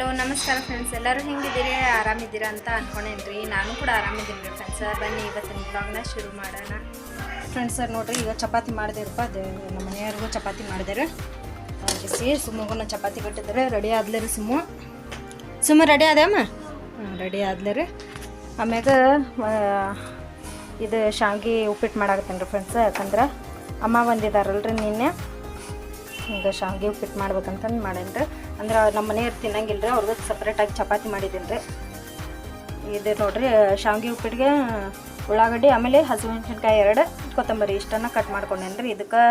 Hello ನಮಸ್ಕಾರ friends ಎಲ್ಲರೂ ಹೆಂಗಿದ್ದೀರಿ? ಆರಾಮಿದ್ದೀರಾ ಅಂತ ಅನ್ಕೊಂಡೇನ್ರಿ. ನಾನು ಕೂಡ ಆರಾಮಿದ್ದೀನಿ ರೀ ಫ್ರೆಂಡ್ಸ್ ಬನ್ನಿ ಇವತ್ತಿನ ಬ್ಲಾಗ್ನ ಶುರು ಮಾಡೋಣ. ಫ್ರೆಂಡ್ಸ್ ನೋಡಿರಿ ಈಗ ಚಪಾತಿ ಮಾಡಿದೆಪ್ಪ ಅದು ನಮ್ಮ ಮನೆಯವ್ರಿಗೂ ಚಪಾತಿ ಮಾಡಿದಾರೆ ಸೇರಿ ಸುಮ್ಮಗೂ ಚಪಾತಿ ಕಟ್ಟಿದ್ದಾರೆ. ರೆಡಿ ಆದ್ಲೇ ರೀ ಸುಮ್ಮ ಸುಮ್ಮ ರೆಡಿ ಆದ್ಯಮ್ಮ ರೆಡಿ ಆದ್ಲೇ ರೀ. ಆಮ್ಯಾಗ ಇದು ಶಾವಿಗೆ ಉಪ್ಪಿಟ್ಟು ಮಾಡಾಕತ್ತೇನೆ ರೀ ಫ್ರೆಂಡ್ಸ್ ಯಾಕಂದ್ರೆ ಅಮ್ಮ ಬಂದಿದ್ದಾರಲ್ರಿ ನಿನ್ನೆ. ಈಗ ಶಾವಿಗೆ ಉಪ್ಪಿಟ್ಟು ಮಾಡ್ಬೇಕಂತಂದು ಮಾಡೇನಿ ರೀ ಅಂದ್ರೆ ನಮ್ಮ ಮನೆಯವ್ರು ತಿನ್ನಂಗಿಲ್ಲ ರೀ ಅವ್ರಿಗೆ ಸಪ್ರೇಟಾಗಿ ಚಪಾತಿ ಮಾಡಿದ್ದೀನಿ ರೀ ಇದು ನೋಡಿರಿ, ಶಾವಿಗೆ ಉಪ್ಪಿಟ್ಟಿಗೆ ಉಳ್ಳಾಗಡ್ಡಿ, ಆಮೇಲೆ ಹಸಿಮೆಣ್ಸಿನ್ಕಾಯಿ ಎರಡು, ಕೊತ್ತಂಬರಿ ಇಷ್ಟನ್ನು ಕಟ್ ಮಾಡ್ಕೊಂಡೇನಿ ರೀ ಇದಕ್ಕೆ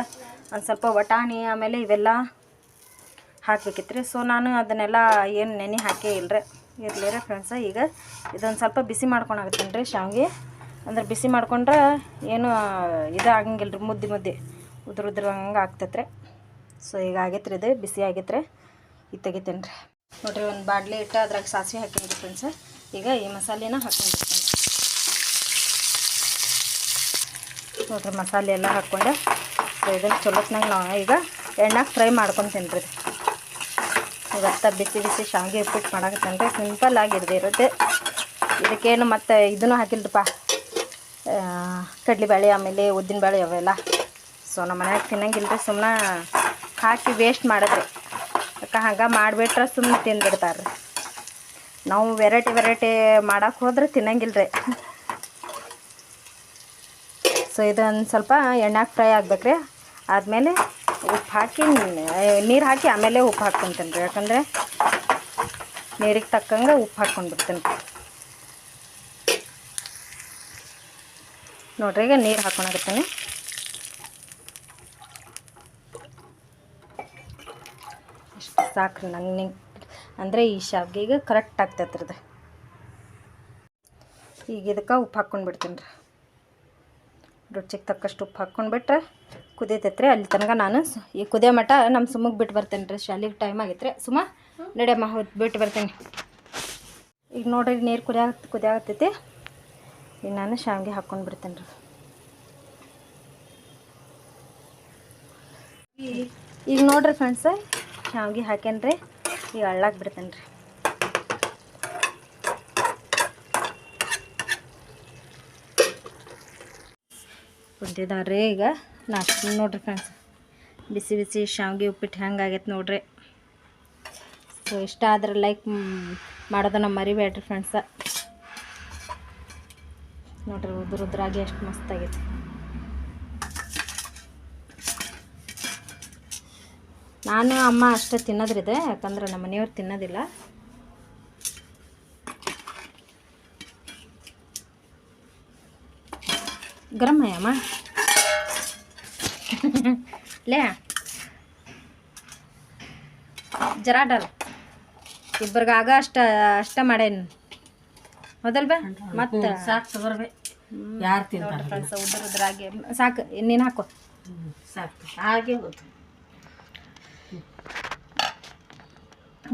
ಒಂದು ಸ್ವಲ್ಪ ವಟಾಣಿ, ಆಮೇಲೆ ಇವೆಲ್ಲ ಹಾಕ್ಬೇಕಿತ್ತು ರೀ ಸೊ ನಾನು ಅದನ್ನೆಲ್ಲ ಏನು ನೆನೆ ಹಾಕೇ ಇಲ್ಲರಿ ಇರಲಿ ರೀ ಫ್ರೆಂಡ್ಸ ಈಗ ಇದೊಂದು ಸ್ವಲ್ಪ ಬಿಸಿ ಮಾಡ್ಕೊಳಕತ್ತೀನಿ ರೀ ಶಾವಿಗೆ. ಅಂದ್ರೆ ಬಿಸಿ ಮಾಡ್ಕೊಂಡ್ರೆ ಏನು ಇದಾಗಂಗಿಲ್ಲ ರೀ ಮುದ್ದೆ ಮುದ್ದೆ ಉದುರು ಉದುರು ಹಂಗೆ ಆಗ್ತೈತೆ ರೀ ಸೊ ಈಗ ಆಗೈತ್ರಿ ಇದು, ಬಿಸಿ ಆಗೈತ್ರಿ. ಇದು ತೆಗಿತೀನಿ ರೀ. ನೋಡಿರಿ, ಒಂದು ಬಾಡ್ಲಿ ಇಟ್ಟು ಅದ್ರಾಗ ಸಾಸಿವೆ ಹಾಕಿದ್ರಿ ಫ್ರೆಂಡ್ಸ್ ಈಗ ಈ ಮಸಾಲೆನ ಹಾಕೊಂಡಿರ್ತೀನಿ ನೋಡ್ರಿ, ಮಸಾಲೆ ಎಲ್ಲ ಹಾಕ್ಕೊಂಡು, ಸೊ ಚಲೋತ್ನಾಗ ನಾವು ಈಗ ಎಣ್ಣಾಗ ಫ್ರೈ ಮಾಡ್ಕೊತೀನಿ ರೀ. ಇವತ್ತ ಬಿಸಿ ಬಿಸಿ ಶಾವಿಗೆ ಉಪ್ಪಿಟ್ಟು ಮಾಡಾಕತ್ತೇನೆ ಸಿಂಪಲ್ ಆಗಿರ್ದು ಇರುತ್ತೆ. ಇದಕ್ಕೇನು ಮತ್ತು ಇದನ್ನು ಹಾಕಿಲ್ರಪ್ಪ. ಕಡ್ಲೆಬೇಳೆ ಆಮೇಲೆ ಉದ್ದಿನಬೇಳೆ ಅವೆಲ್ಲ. ಸೊ ನಮ್ಮ ಮನ್ಯಾಗ ತಿನ್ನಂಗಿಲ್ಲ ರೀ ಸುಮ್ಮನೆ ಹಾಕಿ ವೇಸ್ಟ್ ಮಾಡಿದ್ರಿ. ಅಕ್ಕ ಹಂಗೆ ಮಾಡಿಬಿಟ್ರೆ ಸುಮ್ಮನೆ ತಿಂದ್ಬಿಡ್ತಾರೆ ರೀ ನಾವು ವೆರೈಟಿ ವೆರೈಟಿ ಮಾಡೋಕ್ಕೆ ಹೋದ್ರೆ ತಿನ್ನಂಗಿಲ್ಲ ರೀ ಸೊ ಇದೊಂದು ಸ್ವಲ್ಪ ಎಣ್ಣೆಗೆ ಫ್ರೈ ಆಗ್ಬೇಕ್ರಿ. ಆದಮೇಲೆ ಉಪ್ಪು ಹಾಕಿ, ನೀರು ಹಾಕಿ ಆಮೇಲೆ ಉಪ್ಪು ಹಾಕ್ಕೊಂತೀನಿ. ರೀ ಯಾಕಂದರೆ ನೀರಿಗೆ ತಕ್ಕಂಗೆ ಉಪ್ಪು ಹಾಕ್ಕೊಂಡು ಬಿಡ್ತೀನಿ ನೋಡ್ರಿ, ಈಗ ನೀರು ಹಾಕ್ಕೊಳಕತ್ತೀನಿ ಅಷ್ಟು ಸಾಕ್ರಿ ನಂಗೆ ಅಂದರೆ ಈ ಶಾವಿಗೆಗೆ ಕರೆಕ್ಟ್ ಆಗ್ತೈತೆ ರೀ ಈಗ ಇದಕ್ಕೆ ಉಪ್ಪು ಹಾಕ್ಕೊಂಡು ಬಿಡ್ತೀನಿ ರೀ. ರುಚಿಗೆ ತಕ್ಕಷ್ಟು ಉಪ್ಪು ಹಾಕ್ಕೊಂಡ್ಬಿಟ್ರೆ ಬಿಟ್ರೆ ರೀ ಅಲ್ಲಿ ತನಕ ನಾನು ಈ ಕುದಿಯೋ ಮಠ ನಮ್ಮ ಸುಮ್ಮಗೆ ಬಿಟ್ಟು ಬರ್ತೇನೆ ರೀ. ಶಾಲಿಗೆ ಟೈಮ್ ಆಗೈತೆ ರೀ ಸುಮ್ಮ ನಡೆಯಮ್ಮ ಹೋದ್ ಬಿಟ್ಟು ಬರ್ತೇನೆ. ಈಗ ನೋಡ್ರಿ ನೀರು ಕುದಿಯಾಗ ಕುದಿಯಾಗತ್ತೈತಿ ಈಗ ನಾನು ಶಾವಿಗೆ ಹಾಕ್ಕೊಂಡು ಬಿಡ್ತೇನೆ ರೀ. ಈಗ ನೋಡ್ರಿ ಫ್ರೆಂಡ್ಸ ಶಾವಿಗೆ ಹಾಕೇನ್ರಿ ಈಗ ಅಳ್ಳಾಕ್ ಬಿಡ್ತೇನೆ ರೀ ಕುದ್ದಿದಾವ್ರಿ ಈಗ ನಾಷ್ಟ ನೋಡ್ರಿ ಫ್ರೆಂಡ್ಸ್ ಬಿಸಿ ಬಿಸಿ ಶಾವಿಗೆ ಉಪ್ಪಿಟ್ಟು ಹೆಂಗೆ ಆಗೈತೆ ನೋಡ್ರಿ. ಸೊ ಇಷ್ಟ ಆದ್ರೆ ಲೈಕ್ ಮಾಡೋದನ್ನ ಮರಿಬೇಡ್ರಿ ಫ್ರೆಂಡ್ಸ ನೋಡ್ರಿ, ಉದ್ರ ಉದ್ರಾಗಿ ಎಷ್ಟು ಮಸ್ತಾಗೈತೆ ನಾನು ಅಮ್ಮ ಅಷ್ಟೇ ತಿನ್ನೋದ್ರಿದೆ ಯಾಕಂದ್ರೆ ನಮ್ಮ ಮನೆಯವ್ರು ತಿನ್ನೋದಿಲ್ಲ. ಗರಮ್ಮ ಅಮ್ಮ? ಲೇ. ಜರಾ ಡಲ್. ಇಬ್ಬರಿಗೆ ಆಗ ಅಷ್ಟ ಅಷ್ಟ ಮಾಡೇನು. ಹೌದಲ್ ಬಾ ಮತ್ತೆ. ಸಾಕು ಉದ್ರದ್ರಾಗೆ ಯಾರು ತಿಂತಾರೆ ಫ್ರೆಂಡ್ಸ್ ಉದ್ರ ಉದ್ರಾಗಿ ಸಾಕು ನೀನು ಹಾಕೋ. ಸಾಕು. ಹಾಗೆ ಹೋತು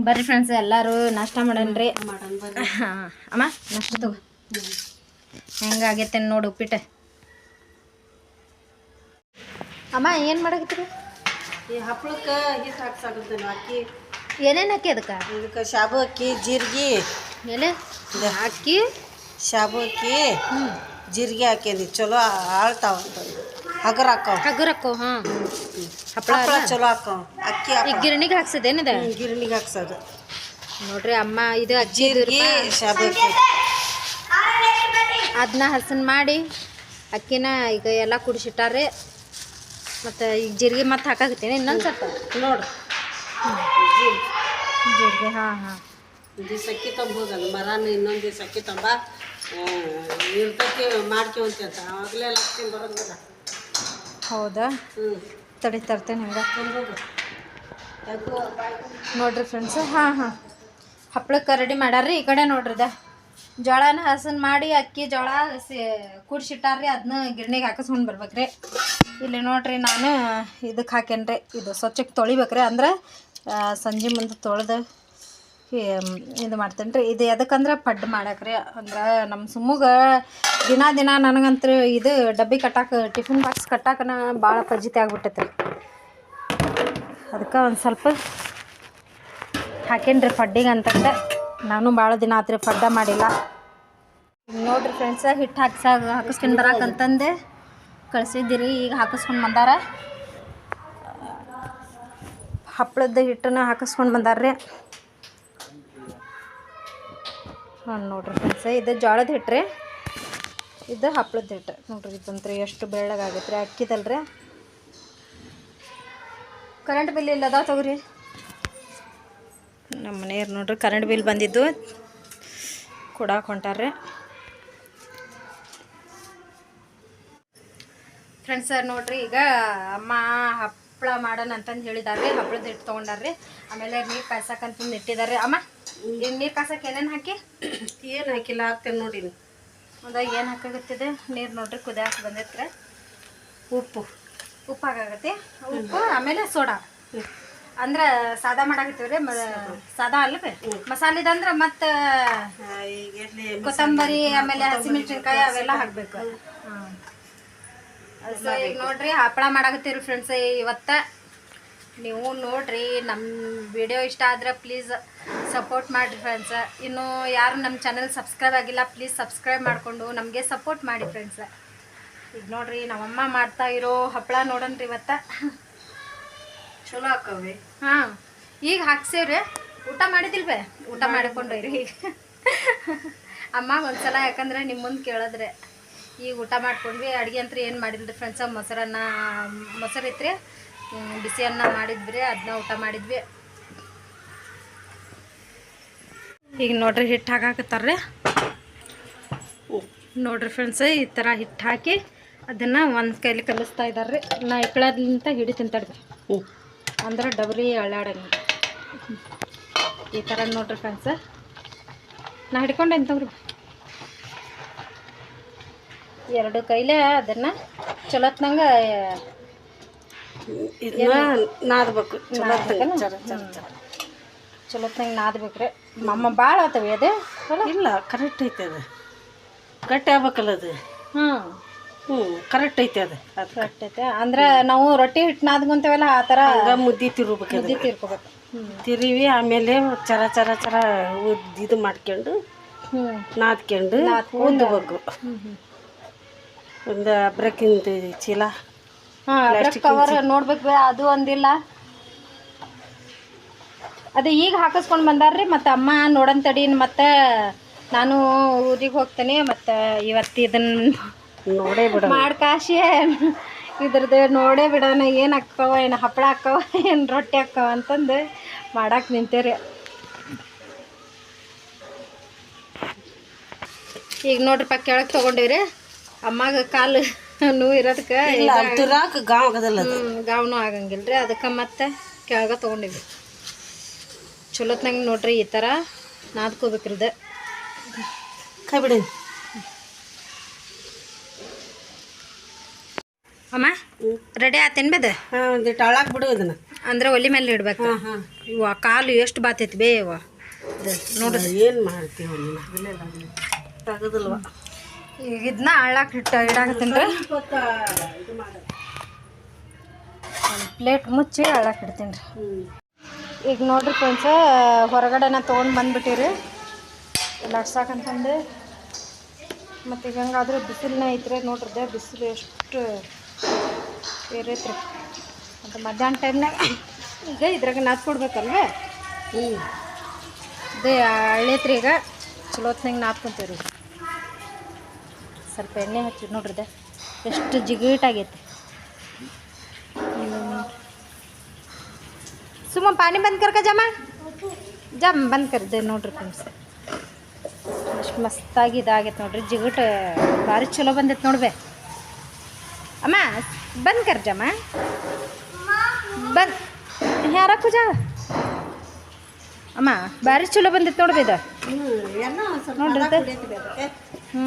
ಬರ್ರಿ ಫ್ರೆಂಡ್ಸ್ ಎಲ್ಲರೂ ನಾಷ್ಟ ಮಾಡನ್ರಿ ಹಾಂ ಅಮ್ಮ ನಾಷ್ಟ ತಗೋ. ಹೆಂಗಾಗೈತೆ ನೋಡು ಉಪ್ಪಿಟ್ಟು. ಅಮ್ಮ ಏನು ಮಾಡಕತ್ತೀರಿ? ಈ ಹಪ್ಳಕ್ಕೆ ಹಿಟ್ಟು ಹಾಕ್ಸಾಕತ್ತೇನೆ ಅಕ್ಕಿ. ಏನೇನು ಹಾಕಿ ಅದಕ್ಕೆ? ಇದಕ್ಕೆ ಶಾಬು ಅಕ್ಕಿ ಜೀರಿಗೆ. ಎಲೆ? ಹಾಕಿ ಶಾಬು ಅಕ್ಕಿ ಜೀರಿಗೆ ಹಾಕಿದ್ವಿ ಚಲೋ ಆಳ್ತಾವ ಹಗರ್ ಹಾಕಾವ ಹಾಕೋ ಹಾಂ. ಹಪ್ಪಳ ಹಪ್ಪಳ ಚಲೋ ಹಾಕಾವ ಅಕ್ಕಿ ಈಗ ಗಿರಣಿಗೆ ಹಾಕ್ಸದೇನಿದೆ ಗಿರಣಿಗೆ ಹಾಕ್ಸೋದು. ನೋಡ್ರಿ ಅಮ್ಮ ಇದು ಅಜ್ಜಿ ಜೀರಿಗೆ ಅದನ್ನ ಹಸನ್ ಮಾಡಿ ಅಕ್ಕಿನ ಈಗ ಎಲ್ಲ ಕುಡಿಸಿಟ್ಟಾರೆ. ಮತ್ತು ಈಗ ಜೀರಿಗೆ ಮತ್ತೆ ಹಾಕಾಕತ್ತೀನಿ ಇನ್ನೊಂದು ಸ್ವಲ್ಪ. ನೋಡ್ರಿ ಜೀರಿಗೆ ಹಾಂ ಹಾಂ. ದಿವ್ಸ ಅಕ್ಕಿ ತಂಬೋದಲ್ಲ ಮರನ ಇನ್ನೊಂದು ದಿವ್ಸ ಅಕ್ಕಿ ತಂಬ ಇರ್ತೈತಿ ಮಾಡ್ಕೊಂತ ಆವಾಗಲೇ ಲಕ್ಷ್ಮಿ ಬರೋದಿಲ್ಲ ಹೌದಾ? ತಡಿ ತರ್ತೇನೆ ಹಂಗೆ. ನೋಡಿರಿ ಫ್ರೆಂಡ್ಸ್ ಹಾಂ ಹಾಂ. ಹಪ್ಳಕ್ಕೆ ರೆಡಿ ಮಾಡ್ಯಾರ್ರಿ ಈ ಕಡೆ ನೋಡ್ರಿ ಇದ ಜೋಳನ ಹಸನ್ ಮಾಡಿ ಅಕ್ಕಿ ಜೋಳ ಸಿ ಕೂಡ್ಸಿಟ್ಟಾರ್ರಿ ಅದನ್ನ ಗಿರ್ಣಿಗೆ ಹಾಕಿಸ್ಕೊಂಡು ಬರ್ಬೇಕ್ರಿ. ಇಲ್ಲಿ ನೋಡ್ರಿ ನಾನು ಇದಕ್ಕೆ ಹಾಕೇನ್ರಿ ಇದು ಸ್ವಚ್ಛಕ್ಕೆ ತೊಳಿಬೇಕ್ರಿ. ಅಂದ್ರೆ ಸಂಜೆ ಮುಂದೆ ತೊಳೆದು ಇದು ಮಾಡ್ತೇನೆ ರೀ ಇದು ಎದಕ್ಕಂದ್ರೆ ಪಡ್ಡು ಮಾಡಾಕ್ರಿ. ಅಂದ್ರೆ ನಮ್ಮ ಸುಮ್ಮಗ ದಿನ ದಿನ ನನಗಂತೂ ಇದು ಡಬ್ಬಿ ಕಟ್ಟಾಕ, ಟಿಫಿನ್ ಬಾಕ್ಸ್ ಕಟ್ಟಾಕನ ಭಾಳ ಪಜಿತಿ ಆಗ್ಬಿಟ್ಟೈತೆ ರೀ ಅದಕ್ಕೆ ಒಂದು ಸ್ವಲ್ಪ ಹಾಕೇನ್ರಿ ಪಡ್ಡಿಗೆ ಅಂತಂದ್ರೆ ನಾನು ಭಾಳ ದಿನ ಆತ್ರಿ ಪಡ್ಡ ಮಾಡಿಲ್ಲ. ನೋಡ್ರಿ ಫ್ರೆಂಡ್ಸ ಹಿಟ್ಟು ಹಾಕ್ಸ ಹಾಕಿಸ್ಕೊಂಡು ಬರಕಂತಂದೆ ಕಳಿಸಿದ್ದೀರಿ, ಈಗ ಹಾಕಿಸ್ಕೊಂಡು ಬಂದಾರ. ಹಪ್ಪಳದ ಹಿಟ್ಟನ್ನು ಹಾಕಿಸ್ಕೊಂಡು ಬಂದಾರ್ರಿ. ಹಾಂ, ನೋಡ್ರಿ ಫ್ರೆಂಡ್ಸ ಇದು ಜೋಳದ ಹಿಟ್ರಿ. ಇದು ಹಪ್ಪಳದ ಹಿಟ್ಟು ನೋಡ್ರಿ ಇದಂತ್ರಿ ಎಷ್ಟು ಬೆಳ್ಳಗಾಗೈತೆ ರೀ ಅಕ್ಕಿದಲ್ರಿ. ಕರೆಂಟ್ ಬಿಲ್ ಇಲ್ಲ ಅದಾವ ತಗೋರಿ. ನಮ್ಮ ಮನೆಯವ್ರು ನೋಡ್ರಿ ಕರೆಂಟ್ ಬಿಲ್ ಬಂದಿದ್ದು. ಕೊಡಕ್ಕೆ ಹೊಂಟಾರ್ರಿ. ಫ್ರೆಂಡ್ಸ್ ನೋಡ್ರಿ, ಈಗ ಅಮ್ಮ ಹಪ್ಪಳ ಮಾಡೋಣ ಅಂತಂದು ಹೇಳಿದಾರ್ರಿ, ಹಪ್ಪಳದ ಹಿಟ್ಟು ತೊಗೊಂಡಾರ್ರಿ. ಆಮೇಲೆ ನೀರು ಕಾಯ್ಸಕ್ಕಂತಂದು ಇಟ್ಟಿದ್ದಾರೆ ಅಮ್ಮ ಈಗ ನೀರು ಕಾಯ್ಸಕ್ಕೆ ಏನೇನು ಹಾಕಿ? ಏನು ಹಾಕಿಲ್ಲ ಹಾಕ್ತೇನೆ ನೋಡಿ ಅದಾಗ ಏನು ಹಾಕಾಗತ್ತಿದೆ? ನೀರು ನೋಡ್ರಿ ಕುದಿಯಾಕ ಬಂದಿತ್ರ. ಉಪ್ಪು. ಉಪ್ಪು ಹಾಕಾಗತ್ತೆ? ಉಪ್ಪು ಆಮೇಲೆ ಸೋಡಾ. ಅಂದ್ರೆ ಸಾದಾ ಮಾಡಾಕತ್ತೀವ್ರಿ ಮ ಸಾದಾ ಅಲ್ರಿ? ಮಸಾಲಿದಂದ್ರೆ ಮತ್ತೆ ಈಗ ಎಲ್ಲಿ ಕೊತ್ತಂಬರಿ ಆಮೇಲೆ ಹಸಿಮೆಣಸಿನ್ಕಾಯಿ ಅವೆಲ್ಲ ಹಾಕ್ಬೇಕು. ನೋಡ್ರಿ ಹಪ್ಪಳ ಮಾಡಾಕತ್ತೀವಿ ಫ್ರೆಂಡ್ಸ್ ಇವತ್ತ. ನೀವು ನೋಡ್ರಿ ನಮ್ಮ ವಿಡಿಯೋ ಇಷ್ಟ ಆದ್ರೆ ಪ್ಲೀಸ್ ಸಪೋರ್ಟ್ ಮಾಡಿರಿ ಫ್ರೆಂಡ್ಸ್ ಇನ್ನು ಯಾರು ನಮ್ಮ ಚಾನಲ್ ಸಬ್ಸ್ಕ್ರೈಬ್ ಆಗಿಲ್ಲ ಪ್ಲೀಸ್ ಸಬ್ಸ್ಕ್ರೈಬ್ ಮಾಡಿಕೊಂಡು ನಮಗೆ ಸಪೋರ್ಟ್ ಮಾಡಿ ಫ್ರೆಂಡ್ಸ್ ಈಗ ನೋಡ್ರಿ ನಮ್ಮಮ್ಮ ಮಾಡ್ತಾ ಇರೋ ಹಪ್ಪಳ ನೋಡನ್ರಿ ಇವತ್ತ. ಚಲೋ ಹಾಕವೆ ಹಾಂ ಈಗ ಹಾಕ್ಸೇವ್ರಿ? ಊಟ ಮಾಡಿದಿಲ್ವೇ? ಊಟ ಮಾಡಿಕೊಂಡ್ರಿ ಈಗ ಅಮ್ಮ ಒಂದ್ಸಲ ಯಾಕಂದ್ರೆ ನಿಮ್ಮ ಮುಂದೆ ಕೇಳಿದ್ರೆ. ಈಗ ಊಟ ಮಾಡ್ಕೊಂಡ್ವಿ ಅಡುಗೆ ಅಂತ ಏನು ಮಾಡಿಲ್ರಿ ಫ್ರೆಂಡ್ಸ ಮೊಸರನ್ನ ಮೊಸರು ಇತ್ತು ಬಿಸಿ ಅನ್ನ ಮಾಡಿದ್ವಿ ಅದನ್ನ ಊಟ ಮಾಡಿದ್ವಿ. ಈಗ ನೋಡ್ರಿ ಹಿಟ್ಟು ಹಾಕಾಕತ್ತಾರ್ರಿ. ನೋಡ್ರಿ ಫ್ರೆಂಡ್ಸ್ ಈ ಥರ ಹಿಟ್ಟು ಹಾಕಿ ಅದನ್ನು ಒಂದು ಕೈಲಿ ಕಲಿಸ್ತಾ ಇದ್ದಾರೆ ನಾ ಇಕ್ಕಳದ್ಲಿಂತ ಹಿಡಿ ತಿಂತಾಡ್ದೆ ಅಂದ್ರೆ ಡಬರಿ ಅಳ್ಳಾಡಂಗಿಲ್ಲ ಈ ಥರ ನೋಡ್ರಿ ಫ್ರೆಂಡ್ಸ್ ನಾ ಹಿಡ್ಕೊಂಡೆ ಅಂತವ್ರಿ ಎರಡು ಕೈಲೇ ಅದನ್ನು ಚಲೋತ್ನಂಗೆ ಇದನ್ನ ನಾದಬೇಕು ಚಲೋ ಚರ ಚರ ಚರ ಚಲೋತ್ನಂಗೆ ನಾದ್ಬೇಕ್ರಿ. ಮಮ್ಮ ಭಾಳ ಆತವೆ ಅದೇ? ಇಲ್ಲ ಕರೆಕ್ಟ್ ಐತೆ ಅದು. ಗಟ್ಟಿ ಆಗ್ಬೇಕಲ್ಲ ಅದು. ಹ್ಞೂ ಹ್ಞೂ ಕರೆಕ್ಟ್ ಐತೆ ಅದು. ಅದು ಕರೆಕ್ಟ್ ಐತೆ. ಅಂದ್ರೆ ನಾವು ರೊಟ್ಟಿ ಹಿಟ್ಟು ನಾದ್ಕೊಂತೇವಲ್ಲ ಆ ಥರ ಮುದ್ದೆ ತಿರ್ಬೇಕು ಮುದ್ದೆ ತಿರ್ಕೋಬೇಕು. ತಿರಿವಿ ಆಮೇಲೆ ಚರ ಚರ ಚರ ಉದ್ದ್ ಇದು ಮಾಡ್ಕೊಂಡು ನಾದ್ಕೊಂಡು ನಾದ್ಕೊಂಡು ಹ್ಞೂ ಒಂದು ಅಬ್ರಕ್ಕಿಂದು ಚೀಲ ಹಾಂ ಕವರ್ ನೋಡ್ಬೇಕು ಅದು ಒಂದಿಲ್ಲ. ಅದು ಈಗ ಹಾಕಿಸ್ಕೊಂಡು ಬಂದಾರ್ರಿ ಮತ್ತು ಅಮ್ಮ ನೋಡನ್ ತಡಿ ಮತ್ತೆ ನಾನು ಊರಿಗೆ ಹೋಗ್ತೇನೆ ಮತ್ತು ಇವತ್ತು ಇದನ್ನ ನೋಡೇ ಬಿಡ ಮಾಡ್ಕಾಶಿ ಇದ್ರದ್ದು ನೋಡೇ ಬಿಡೋಣ ಏನು ಅಕ್ಕವ ಏನು ಹಪ್ಪಳ ಅಕ್ಕವ ಏನು ರೊಟ್ಟಿ ಹಾಕವ ಅಂತಂದು ಮಾಡಕ್ಕೆ ನಿಂತೇರಿ ಈಗ ನೋಡ್ರಿಪ್ಪ ಕೆಳಗೆ ತೊಗೊಂಡಿವ್ರಿ. ಅಮ್ಮಗೆ ಕಾಲು ನೋವು ಇರೋದಕ್ಕೆ ಇಲ್ಲ ತುರಾಕ ಗಾವ್ ಆಗದಲ್ಲ ಅದು. ಗಾವನು ಆಗಂಗಿಲ್ಲ ರೀ ಅದಕ್ಕೆ ಮತ್ತೆ ಕೆಳಗ ತೊಗೊಂಡಿವಿ. ಚಲೋತ್ನಂಗೆ ನೋಡ್ರಿ ಈ ಥರ ನಾದ್ಕೋಬೇಕ್ರಿ ಇದು. ಕೈ ಬಿಡಿ. ಅಮ್ಮ ರೆಡಿ ಆತೇನು ಬೇದ? ಹಾಂ ಒಂದಿಟ್ಟು ಬಿಡು ಇದನ್ನ. ಅಂದ್ರೆ ಒಲಿ ಮೇಲೆ ಇಡ್ಬೇಕು. ಹಾಂ ಇವ ಕಾಲು ಎಷ್ಟು ಬಾತೈತಿ ಬೇ ಇವ. ನೋಡ್ರಿ. ಏನು ಮಾಡ್ತೀವಿ ತಗದಲ್ವ? ಈಗ ಇದನ್ನ ಹಳ್ಳಾಕ್ ಇಟ್ಟು ಇಡಾಕತ್ತೀನಿ ರೀ. ಒಂದು ಪ್ಲೇಟ್ ಮುಚ್ಚಿ ಹಳ್ಳಾಕ್ ಇಡ್ತೀನಿ ರೀ. ಈಗ ನೋಡ್ರಿ ಫ್ರೆಂಡ್ಸ ಹೊರಗಡೆನ ತೊಗೊಂಡು ಬಂದ್ಬಿಟ್ಟಿರಿ. ಲಟ್ಸಾಕಂತಂದು ಮತ್ತು ಈಗ ಹಂಗಾದ್ರೆ ಬಿಸಿಲನ್ನ ಐತ್ರಿ ನೋಡ್ರದೆ ಬಿಸಿಲು ಎಷ್ಟು ಏರೈತ್ರಿ. ಮತ್ತು ಮಧ್ಯಾಹ್ನ ಟೈಮ್ನಾಗ ಈಗ ಇದ್ರಾಗ ನಾದ್ ಕೊಡ್ಬೇಕಲ್ವೇ? ಹ್ಞೂ ಅದೇ ಅಳೈತ್ರಿ ಈಗ. ಚಲೋತ್ನಾಗ ನಾದ್ಕೊತೀವಿ ರೀ ಸ್ವಲ್ಪ ಎಣ್ಣೆ ಹಚ್ಚಿ ನೋಡ್ರಿದ. ಎಷ್ಟು ಜಿಗಿಟಾಗೈತೆ. ಸುಮ್ಮ ಪಾನಿ ಬಂದ್ ಕರ್ಕ ಜಮ? ಜಮ್ ಬಂದ್ ಕರ್ದೆ ನೋಡ್ರಿ ಫ್ರೆಂಡ್ಸ್. ಎಷ್ಟು ಮಸ್ತಾಗಿ ಇದಾಗೈತೆ ನೋಡ್ರಿ. ಜಿಗುಟ ಭಾರಿ ಚಲೋ ಬಂದೈತೆ ನೋಡ್ಬೆ. ಅಮ್ಮ ಬಂದ್ ಕರ್ ಜಮ. ಬಂದ್. ಯಾರ ಪೂಜಾ? ಅಮ್ಮ ಭಾರಿ ಚಲೋ ಬಂದೈತೆ ನೋಡ್ಬೇದ ನೋಡ್ರಿ. ಹ್ಞೂ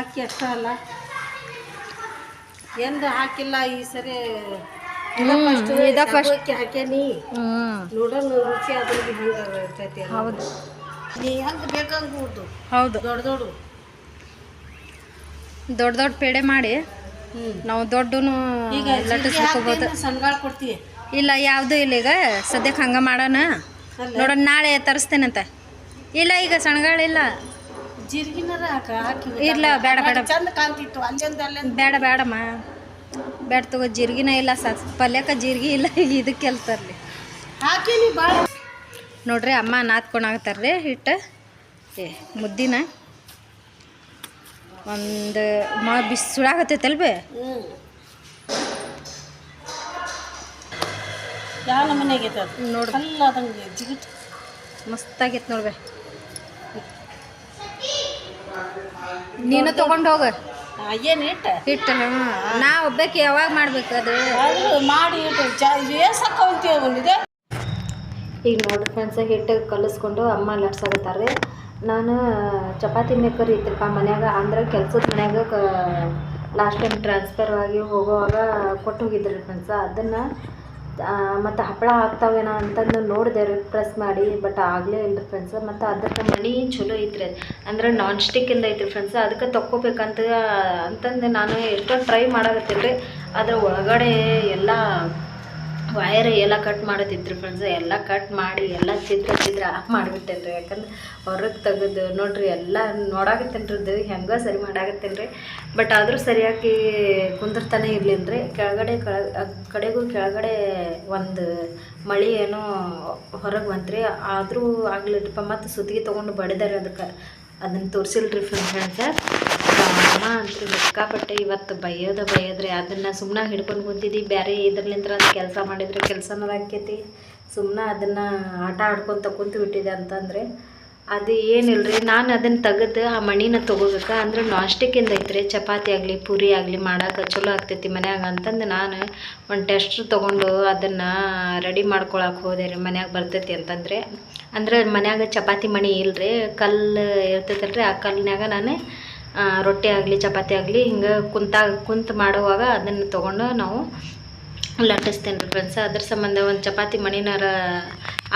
ಅಕ್ಕಿ ಅಷ್ಟೇ ಅಲ್ಲ? ಎಂದು ಹಾಕಿಲ್ಲ ಈ ಸರಿ ಹಾಕೇನಿ ಇದ first. ಅಕ್ಕಿ ಹಾಕ್ಯಾನಿ. ನೋಡೋಣ ರುಚಿ ಅದ್ರಿಗೆ ಹೆಂಗೆ ಇರ್ತೈತಿ ಹೌದು. ನೀ ಹೆಂಗೆ ಬೇಕಂಗೆ ಹೌದು. ದೊಡ್ಡ ದೊಡ್ಡ. ದೊಡ್ಡ ದೊಡ್ಡ ಪೇಡೆ ಮಾಡಿ ನಾವು ದೊಡ್ಡನು ಈಗ ಲಟ್ಟಿಸ್ಕೋಬೋದು ಸಣ್ಣಗಾಳು ಕೊಡ್ತೀವಿ ಇಲ್ಲ ಯಾವುದೂ ಇಲ್ಲ ಈಗ. ಸದ್ಯಕ್ಕೆ ಹಂಗೆ ಮಾಡೋಣ. ನೋಡೋಣ ನಾಳೆ ತರಿಸ್ತೇನಂತ. ಇಲ್ಲ ಈಗ ಸಣ್ಣಗಳಿಲ್ಲ ಜೀರಿಗಿನಾರ ಹಾಕ ಹಾಕಿ ಇಲ್ಲ ಬೇಡ ಬೇಡ. ಚಂದ ಕಾಣ್ತಿತ್ತು ಅಲ್ಲಿಂದ ಅಲ್ಲಿಂದ ಬೇಡ. ಬೇಡಮ್ಮ. ಬೇಡ ತಗೋ ಜೀರಿಗಿನ ಇಲ್ಲ ಸ ಪಲ್ಯಕ್ಕ ಜೀರಿಗೆ ಇಲ್ಲ ಇದಕ್ಕೆ ಹಾಕಿ ಹಾಕೀನಿ ಭಾಳ ನೋಡ್ರಿ ಅಮ್ಮ ನಾದ್ಕೊಳಾಗತ್ತಾರ್ರಿ ಹಿಟ್ಟು. ಏ ಮುದ್ದಿನ. ಒಂದು ಮ ಬಿಸಿ ಸುಳಾಗತ್ತೈತಲ್ ಬೇ ಹ್ಞೂ ಯಾವ ಅಲ್ಲ ನೋಡ್ರಿ. ಜಿಗಿಟ್. ಮಸ್ತಾಗೈತೆ ನೋಡ್ಬೆ ನೀನು ತಗೊಂಡು ಹೋಗ. ಏನು ಇಟ್ಟ ಹಿಟ್ಟು ಹಾಂ. ನಾ ಒಬ್ಬಕ್ಕೆ ಯಾವಾಗ ಮಾಡ್ಬೇಕು ಅದು? ಅದು ಮಾಡಿ ಇಟ್ಟು ಚಾ ಈಗ ನೋಡ್ರಿ ಫ್ರೆಂಡ್ಸ್ ಹಿಟ್ಟು ಕಲಿಸ್ಕೊಂಡು ಅಮ್ಮ ಲಟ್ಸಾಗತ್ತಾರೆ ನಾನು ಚಪಾತಿ ಮೇಕರ್ ಇತ್ತಪ್ಪ ಮನ್ಯಾಗ ಅಂದ್ರೆ ಕೆಲ್ಸದ ಮನ್ಯಾಗ ಕ ಲಾಸ್ಟ್ ಟೈಮ್ ಟ್ರಾನ್ಸ್ಫರ್ ಆಗಿ ಹೋಗುವಾಗ ಕೊಟ್ಟು ಹೋಗಿದ್ರಿ ಫ್ರೆಂಡ್ಸ ಅದನ್ನು ಮತ್ತು ಹಪ್ಪಳ ಆಗ್ತಾವೇನೋ ಅಂತಂದು ನೋಡಿದೆ ರೀ ಪ್ರೆಸ್ ಮಾಡಿ ಬಟ್ ಆಗಲೇ ಇಲ್ಲ ರೀ ಫ್ರೆಂಡ್ಸ್ ಮತ್ತು ಅದಕ್ಕೆ ಮಣಿ ಚಲೋ ಐತ್ರಿ. ಅದು ಅಂದ್ರೆ ನಾನ್ ಸ್ಟಿಕ್ಕಿಂದ ಐತ್ರಿ ಫ್ರೆಂಡ್ಸ್ ಅದಕ್ಕೆ ತಕ್ಕೋಬೇಕಂತ, ಅಂತಂದು ನಾನು ಎಷ್ಟೋ ಟ್ರೈ ಮಾಡಾಕತ್ತೀನಿ ರೀ ಆದ್ರೆ ಒಳಗಡೆ ಎಲ್ಲ ವಯರ್ ಎಲ್ಲ ಕಟ್ ಮಾಡುತ್ತಿದ್ರು ಫ್ರೆಂಡ್ಸ್ ಎಲ್ಲ ಕಟ್ ಮಾಡಿ, ಎಲ್ಲ ಚಿತ್ರ ಚಿತ್ರ ಆಫ್ ರೀ ಯಾಕಂದ್ರೆ ಹೊರಗೆ ತೆಗೆದು ನೋಡ್ರಿ, ಎಲ್ಲ ನೋಡಾಗತ್ತೇನ್ರದ್ದು ಹೆಂಗೆ ಸರಿ ಮಾಡಾಗತ್ತೇನ್ರಿ ಬಟ್ ಆದರೂ ಸರಿಯಾಗಿ ಕುಂದಿರ್ತಾನೆ ಇರ್ಲಿಲ್ಲ ಕೆಳಗಡೆ ಕೆಳ ಕಡೆಗೂ ಕೆಳಗಡೆ ಒಂದು ಮಳೆ ಏನೋ ಹೊರಗೆ ಬಂತ್ರಿ. ಆದರೂ ಆಗ್ಲಿಲ್ಲಪ್ಪ, ಮತ್ತು ಸುತ್ತಿಗೆ ತೊಗೊಂಡು ಬಡಿದಾರೆ ಅದಕ್ಕೆ. ಅದನ್ನು ತೋರಿಸಿಲ್ರಿ ಫ್ರೆಂಡ್ಸ್ ಅಮ್ಮ ಅಂತೂ ಸಿಕ್ಕಾಪಟ್ಟೆ ಇವತ್ತು ಬೈಯೋದ ಬೈಯೋದ್ರಿ. ಅದನ್ನು ಸುಮ್ಮನೆ ಹಿಡ್ಕೊಂಡು ಕುಂತಿದ್ದಿ. ಬೇರೆ ಇದ್ರಲಿಂತ್ರ ಅದು ಕೆಲಸ ಮಾಡಿದ್ರೆ ಕೆಲಸನೂ ಆಕೈತಿ ಸುಮ್ಮನೆ ಅದನ್ನು ಆಟ ಆಡ್ಕೊತ ಕುಂತು ಬಿಟ್ಟಿದೆ ಅಂತಂದರೆ, ಅದು ಏನಿಲ್ಲರಿ ನಾನು ಅದನ್ನು ತೆಗೆದು ಆ ಮಣಿನ ತೊಗೋಬೇಕು? ಅಂದ್ರೆ ನಾಷ್ಟಿಕಿಂದ ಸ್ಟಿಕ್ಕಿಂದ ಐತ್ರಿ. ಚಪಾತಿ ಆಗಲಿ, ಪೂರಿ ಆಗಲಿ ಮಾಡೋಕೆ ಚಲೋ ಆಗ್ತೈತಿ ಮನ್ಯಾಗ ಅಂತಂದು ನಾನು ಒಂದು ಟೆಸ್ಟ್ ತೊಗೊಂಡು ಅದನ್ನು ರೆಡಿ ಮಾಡ್ಕೊಳಕ್ಕೆ ಹೋದೆ ರೀ ಮನ್ಯಾಗ ಬರ್ತೈತಿ ಅಂತಂದರೆ. ಅಂದ್ರೆ ಮನ್ಯಾಗ ಚಪಾತಿ ಮಣಿ ಇಲ್ಲರಿ ಕಲ್ಲು ಇರ್ತೈತಲ್ರಿ, ಆ ಕಲ್ಲಿನಾಗ ನಾನು ರೊಟ್ಟಿ ಆಗಲಿ, ಚಪಾತಿ ಆಗಲಿ ಹಿಂಗೆ ಕುಂತಾಗ ಕುಂತು ಮಾಡುವಾಗ ಅದನ್ನು ತೊಗೊಂಡು ನಾವು ಲಟ್ಟಿಸ್ತೇನೆ ರೀ ಫ್ರೆಂಡ್ಸ್ ಅದ್ರ ಸಂಬಂಧ ಒಂದು ಚಪಾತಿ ಮಣಿನಾರ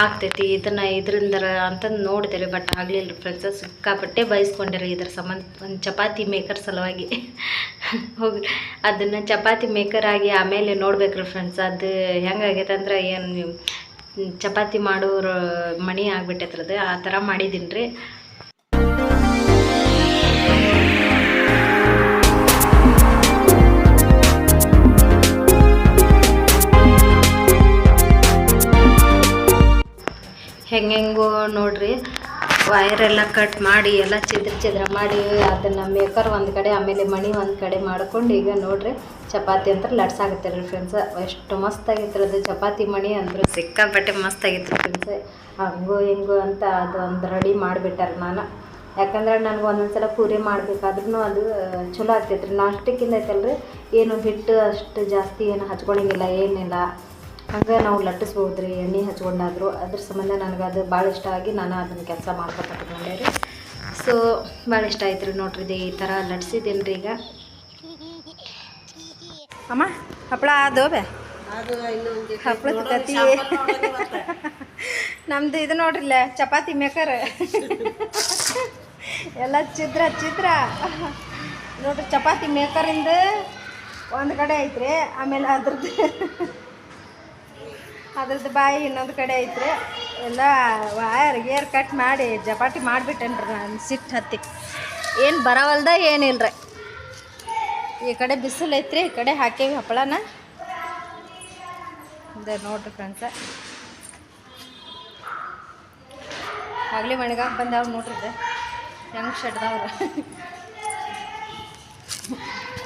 ಆಗ್ತೈತಿ, ಇದನ್ನು ಇದರಿಂದರ ಅಂತಂದು ನೋಡಿದೆ ರೀ ಬಟ್ ಆಗಲಿಲ್ಲ ರೀ ಫ್ರೆಂಡ್ಸ್ ಸಿಕ್ಕಾಪಟ್ಟೆ ಬಯಸ್ಕೊಂಡೆ ರೀ ಇದ್ರ ಸಂಬಂಧ. ಒಂದು ಚಪಾತಿ ಮೇಕರ್ ಸಲುವಾಗಿ. ಹೋಗಿ ಅದನ್ನು ಚಪಾತಿ ಮೇಕರ್ ಆಗಿ ಆಮೇಲೆ ನೋಡ್ಬೇಕು ರೀ ಫ್ರೆಂಡ್ಸ್ ಅದು ಹೆಂಗಾಗೈತೆ ಅಂದ್ರೆ ಏನು ಚಪಾತಿ ಮಾಡೋರು ಮಣಿ ಆಗ್ಬಿಟ್ಟೈತ್ರದು ಆ ಥರ ಮಾಡಿದ್ದೀನಿ ರೀ ಹೆಂಗೆಂಗೋ ನೋಡ್ರಿ ವೈರೆಲ್ಲ ಕಟ್ ಮಾಡಿ, ಎಲ್ಲ ಚಿದ್ರ ಚಿದ್ರ ಮಾಡಿ, ಅದನ್ನು ಮೇಕರ್ ಒಂದು ಕಡೆ, ಆಮೇಲೆ ಮಣಿ ಒಂದು ಕಡೆ ಮಾಡ್ಕೊಂಡು ಈಗ ನೋಡ್ರಿ, ಚಪಾತಿ ಅಂತ ಲಟ್ಸಾಗುತ್ತೆ ರೀ ಫ್ರೆಂಡ್ಸ್ ಎಷ್ಟು ಮಸ್ತಾಗಿತ್ತು ಅದು ಚಪಾತಿ ಮಣಿ ಅಂದ್ರೆ ಸಿಕ್ಕಾಪಟ್ಟೆ ಮಸ್ತ್ ಆಗೈತೆ ರೀ ಫ್ರೆಂಡ್ಸ್ ಹಂಗೋ ಹಿಂಗೋ ಅಂತ ಅದು ಒಂದು ರೆಡಿ ಮಾಡಿಬಿಟ್ಟಾರೆ ನಾನು. ಯಾಕಂದ್ರೆ ನನಗೆ ಒಂದೊಂದು ಸಲ ಪೂರಿ ಮಾಡಬೇಕಾದ್ರೂ ಅದು, ಚಲೋ ಆಗ್ತೈತೆ ರೀ ನಾಸ್ಟಿಕ್ಕಿಂದ ಐತಲ್ರಿ, ಏನು ಹಿಟ್ಟು ಅಷ್ಟು ಜಾಸ್ತಿ ಏನು ಹಚ್ಕೊಳಂಗಿಲ್ಲ, ಏನಿಲ್ಲ. ಹಂಗೆ ನಾವು ಲಟ್ಟಿಸ್ಬೋದು ರೀ ಎಣ್ಣೆ ಹಚ್ಕೊಂಡಾದ್ರು ಅದ್ರ ಸಂಬಂಧ ನನಗೆ ಅದು ಭಾಳ ಇಷ್ಟ ಆಗಿ ನಾನು ಅದನ್ನು ಕೆಲಸ ಮಾಡ್ಕೊತಕೊಂಡೆ ರೀ. ಸೊ ಭಾಳ ಇಷ್ಟ ಆಯ್ತು ರೀ ನೋಡ್ರಿ ಇದು ಈ ಥರ ಲಟ್ಸಿದ್ದೇನೆ ರೀ ಈಗ. ಅಮ್ಮ ಹಪ್ಪಳ ಅದು ಬೇ? ಹಪ್ಪಳದ ಕತಿ ನಮ್ದು ಇದು ನೋಡ್ರಿಲ್ಲ ಚಪಾತಿ ಮೇಕರ್. ಎಲ್ಲ ಚಿತ್ರ ಚಿತ್ರ. ನೋಡ್ರಿ ಚಪಾತಿ ಮೇಕರಿಂದ ಒಂದು ಕಡೆ ಐತ್ರಿ ಆಮೇಲೆ ಅದ್ರದ್ದು. ಅದ್ರದ್ದು ಬಾಯಿ ಇನ್ನೊಂದು ಕಡೆ ಐತ್ರಿ. ಎಲ್ಲ ವಾಯರ್ ಗೇರ್ ಕಟ್ ಮಾಡಿ ಜಪಾಟಿ ಮಾಡಿಬಿಟ್ಟೇನ್ರಿ ನಾನು ಸಿಟ್ಟು ಹತ್ತಿ. ಏನು ಬರವಲ್ದ ರೀ ಈ ಕಡೆ ಬಿಸಿಲು ಐತ್ರಿ, ಈ ಕಡೆ ಹಾಕೇವಿ ಹಪ್ಪಳನ. ಇದೆ ನೋಡ್ರಿ ಫ್ರೆಂಡ್ಸ ಆಗಲಿ ಮಣಿಗಾಗ ಬಂದಾವ ನೋಡ್ರಿ ಹೆಂಗೆ ಶಟ್ದವ್ರ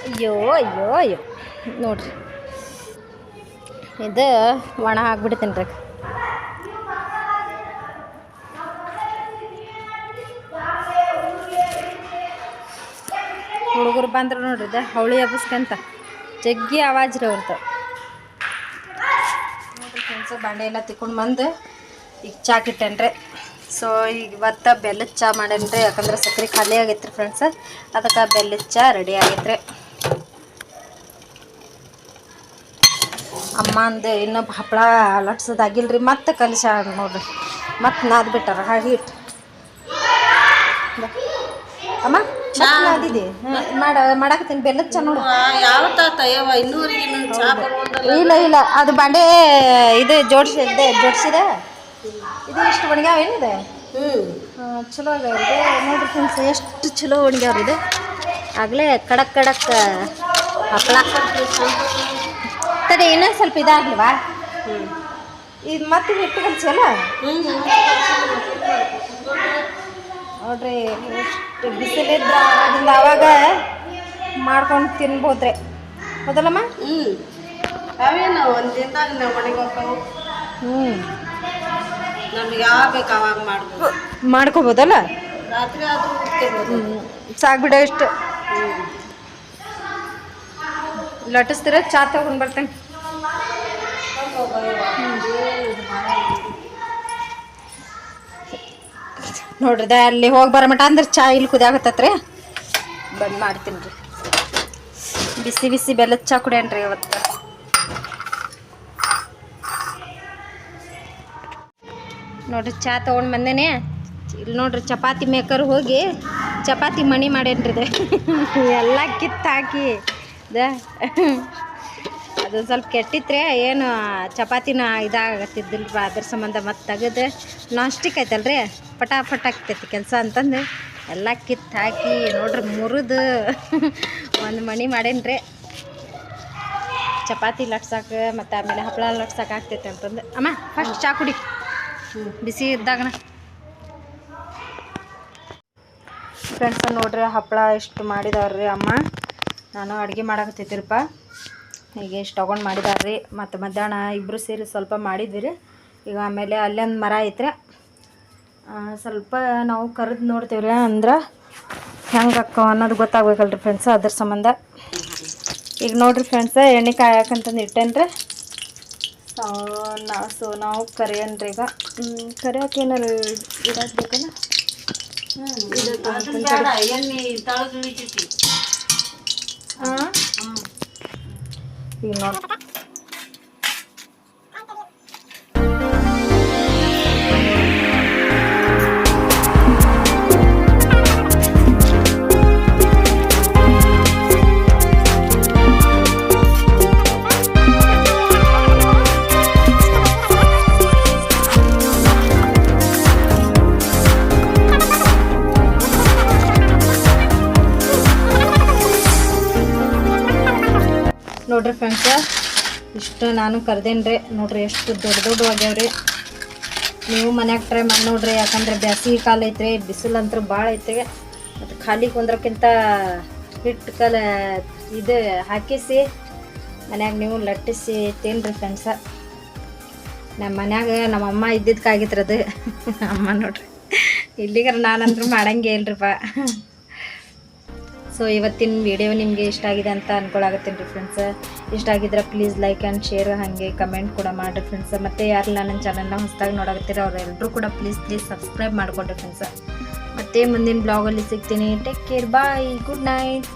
ಅಯ್ಯೋ ಅಯ್ಯೋ ಅಯ್ಯೋ. ನೋಡ್ರಿ. ಇದು ಒಣ ಹಾಕ್ಬಿಡ್ತೀನಿ ರೀ. ಹುಡುಗರು ಬಂದ್ರೆ ನೋಡ್ರಿ ಇದು ಅವಳಿ ಹಬ್ಬಸ್ಕಂತ ಜಗ್ಗಿ ಆವಾಜ್ ರೀ ಅವ್ರದ್ದು ಫ್ರೆಂಡ್ಸ್ ಬಾಂಡೆ ಎಲ್ಲ ತಿಕ್ಕೊಂಡು ಬಂದು ಈಗ ಚಾ ಕಿಟ್ಟೇನ್ರಿ ಸೊ ಈಗ ಇವತ್ತು ಬೆಲ್ಲದ ಚಾ ಮಾಡೇನ್ರಿ, ಯಾಕಂದ್ರೆ ಸಕ್ಕರೆ ಖಾಲಿ ಆಗೈತ್ರಿ ಫ್ರೆಂಡ್ಸ್ ಅದಕ್ಕೆ ಬೆಲ್ಲದ ಚಾ ರೆಡಿ ಆಗೈತೆ ಅಮ್ಮ ಅಂದೆ ಇನ್ನೂ ಹಪ್ಪಳ ಲಟ್ಸೋದಾಗಿಲ್ರಿ ಮತ್ತೆ ಕಲಿಸ ನೋಡ್ರಿ. ಮತ್ತೆ ನಾದ್ ಬಿಟ್ಟಾರ ಹಾಗೆ ಇಟ್ಟು ಬಾ. ಅಮ್ಮ ನಾದಿದೆ? ಮಾಡ ಮಾಡಾಕತ್ತೀನಿ ಬೆಲ್ಲದ ಚಾ ನೋಡು. ಯಾವ ತಾತ? ಯವ್ವ ಇನ್ನೂರಿಗೆ ಇನ್ನೊಂದು ಚಾ ಬರುವಂದಲ್ಲ ಇಲ್ಲ ಇಲ್ಲ ಅದು ಬಾಂಡೆ ಇದು ಜೋಡಿಸಿದ್ದೆ ಜೋಡಿಸಿದೆ. ಇದು ಎಷ್ಟು ಒಣಗ್ಯಾವ ಏನಿದೆ? ಹ್ಞೂ ಚಲೋ ಇದೆ. ನೋಡ್ರಿ ಫ್ರೆಂಡ್ಸ್ ಎಷ್ಟು ಚಲೋ ಒಣಗ್ಯಾವ್ರಿ ಇದೆ. ಆಗಲೇ ಕಡಕ್ ಕಡಕ್ ಹಪ್ಪಳ ತಡಿ ಇನ್ನೊಂದು ಸ್ವಲ್ಪ ಇದಾಗ್ಲಿವಾ? ಇದು ಮತ್ತೆ ಹಿಟ್ಟು ಕಲ್ಸಲ್ಲ ನೋಡ್ರಿ ಎಷ್ಟು ಬಿಸಿಲಿದ್ರ ಅವಾಗಿಂದ ಅವಾಗ ಮಾಡ್ಕೊಂಡು ತಿನ್ಬೋದ್ರಿ. ಹೌದಲ್ಲಮ್ಮ? ಹ್ಞೂ ಅವೇನು ಒಂದು ದಿನದಾಗ ನಾವು ಮನೆಗೆ ಹೋಗ್ತಾವು? ಹ್ಞೂ ನಮಗೆ ಯಾವ ಬೇಕು ಅವಾಗ ಮಾಡ್ಬೋದು. ಮಾಡ್ಕೋಬೋದಲ್ಲ? ರಾತ್ರಿ ಆದರೂ ಸಾಕ್ಬಿಡ ಎಷ್ಟು ಹ್ಞೂ ಲಟ್ಟಿಸ್ತೀರ? ಚಾ ತಗೊಂಡು ಬರ್ತೇನೆ. ನೋಡ್ರಿ, ದ ಅಲ್ಲಿ ಹೋಗಿ ಬರಮಟ ಅಂದ್ರೆ ಚಾ ಇಲ್ಲಿ ಕುದಿಯಾಗತ್ತತ್ರಿ ಬಂದ್ ಮಾಡ್ತೀನಿ ರೀ. ಬಿಸಿ ಬಿಸಿ ಬೆಲ್ಲದ ಚಾ ಕುಡಿಯನ್ರಿ ಇವತ್ತು. ನೋಡ್ರಿ, ಚಾ ತೊಗೊಂಡು ಬಂದೇನೆ. ಇಲ್ಲಿ ನೋಡ್ರಿ, ಚಪಾತಿ ಮೇಕರ್ ಹೋಗಿ ಚಪಾತಿ ಮಣಿ ಮಾಡೇನ್ರಿ ಎಲ್ಲ ಕಿತ್ತು ಹಾಕಿ ದ. ಅದು ಸ್ವಲ್ಪ ಕೆಟ್ಟಿದ್ರೆ ಏನು ಚಪಾತಿನ ಇದಾಗತ್ತಿದ್ದಿಲ್ಲ ಅದ್ರ ಸಂಬಂಧ ಮತ್ತು ತೆಗೆದು ನಾನ್ ಸ್ಟಿಕ್ ಐತಲ್ರಿ ಪಟಾಫಟ್ ಆಗ್ತೈತಿ ಕೆಲಸ ಅಂತಂದು. ಎಲ್ಲ ಕಿತ್ತು ಹಾಕಿ ನೋಡ್ರಿ ಮುರಿದು ಒಂದು ಮಣಿ ಮಾಡೇನ್ರಿ. ಚಪಾತಿ ಲಟ್ಸಕ್ಕೆ ಮತ್ತು ಆಮೇಲೆ ಹಪ್ಪಳ ಲಟ್ಸಕ್ಕೆ ಆಗ್ತೈತೆ ಅಂತಂದು. ಅಮ್ಮ ಫಸ್ಟ್ ಚಾ ಕುಡಿ. ಬಿಸಿ ಇದ್ದಾಗನ. ಫ್ರೆಂಡ್ಸ್ ನೋಡ್ರಿ ಹಪ್ಪಳ ಎಷ್ಟು ಮಾಡಿದವ್ರಿ ಅಮ್ಮ. ನಾನು ಅಡುಗೆ ಮಾಡಕತ್ತೈತಿರಪ್ಪ ಈಗ ಇಷ್ಟು ತೊಗೊಂಡು ಮಾಡಿದಾರ್ರಿ. ಮತ್ತು ಮಧ್ಯಾಹ್ನ ಇಬ್ಬರು ಸೇರಿ ಸ್ವಲ್ಪ ಮಾಡಿದ್ವಿ ರೀ ಈಗ ಆಮೇಲೆ ಅಲ್ಲೊಂದು ಮರ ಐತ್ರಿ. ಸ್ವಲ್ಪ ನಾವು ಕರೆದು ನೋಡ್ತೀವಿ ರೀ ಅಂದ್ರೆ ಹೆಂಗೆ ಅಕ್ಕವ ಅನ್ನೋದು ಗೊತ್ತಾಗ್ಬೇಕಲ್ರಿ ಫ್ರೆಂಡ್ಸ್ ಅದ್ರ ಸಂಬಂಧ. ಈಗ ನೋಡಿರಿ ಫ್ರೆಂಡ್ಸ್ ಎಣ್ಣೆ ಕಾಯಕಂತಂದು ಇಟ್ಟೇನ್ರಿ. ಸೊ ನಾವು ಸೊ ನಾವು ಕರಿಯನ್ರಿ ಈಗ. ಕರೆಯೋಕೆ ಏನಾರು ಇಡೋದು ಬೇಕಲ್ಲ ಇಟ್ಟಿತಿ ಹಾಂ ಈಗ ನಾನು ಕರ್ದೇನ್ರಿ. ನೋಡ್ರಿ ಎಷ್ಟು ದೊಡ್ಡ ದೊಡ್ಡ ಆಗ್ಯಾವ್ರಿ ನೀವು ಮನ್ಯಾಗ ಟ್ರೈ ಮಾಡಿ ನೋಡ್ರಿ, ಯಾಕಂದ್ರೆ ಬ್ಯಾಸಿಗೆ ಕಾಲ ಐತ್ರಿ ಬಿಸಿಲು ಅಂತೂ ಭಾಳ ಐತ್ರಿ. ಮತ್ತು ಖಾಲಿ ಕುಂದ್ರಕ್ಕಿಂತ ಹಿಟ್ಟು ಕಲ ಇದು ಹಾಕಿಸಿ, ಮನ್ಯಾಗ ನೀವು ಲಟ್ಟಿಸಿ ತಿನ್ರಿ ಫ್ರೆಂಡ್ಸ ನಮ್ಮ ಮನ್ಯಾಗ ನಮ್ಮ ಅಮ್ಮ ಇದ್ದಿದ್ದಕ್ಕಾಗಿತ್ರಿ ಅದು. ಅಮ್ಮ ನೋಡ್ರಿ. ಇಲ್ಲಿಗಾರ ನಾನಂದ್ರೂ ಮಾಡಂಗೇ ಇಲ್ರಿಪ್ಪ ಸೊ ಇವತ್ತಿನ ವಿಡಿಯೋ ನಿಮಗೆ ಇಷ್ಟ ಆಗಿದೆ ಅಂತ ಅನ್ಕೊಳಾಗತ್ತೀನಿ ರೀ ಫ್ರೆಂಡ್ಸ್ ಇಷ್ಟ ಆಗಿದ್ರೆ ಪ್ಲೀಸ್ ಲೈಕ್ ಆ್ಯಂಡ್ ಶೇರ್ ಹಾಗೆ ಕಮೆಂಟ್ ಕೂಡ ಮಾಡಿರಿ ಫ್ರೆಂಡ್ಸ್ ಮತ್ತು ಯಾರೆಲ್ಲ ನನ್ನ ಚಾನಲ್ನ ಹೊಸದಾಗಿ ನೋಡಾಕತ್ತೀರ ಅವರೆಲ್ಲರೂ ಕೂಡ ಪ್ಲೀಸ್ ಪ್ಲೀಸ್ ಸಬ್ಸ್ಕ್ರೈಬ್ ಮಾಡಿಕೊಡ್ರಿ ಫ್ರೆಂಡ್ಸ್ ಮತ್ತೆ ಮುಂದಿನ ಬ್ಲಾಗಲ್ಲಿ ಸಿಗ್ತೀನಿ. Take care bye good night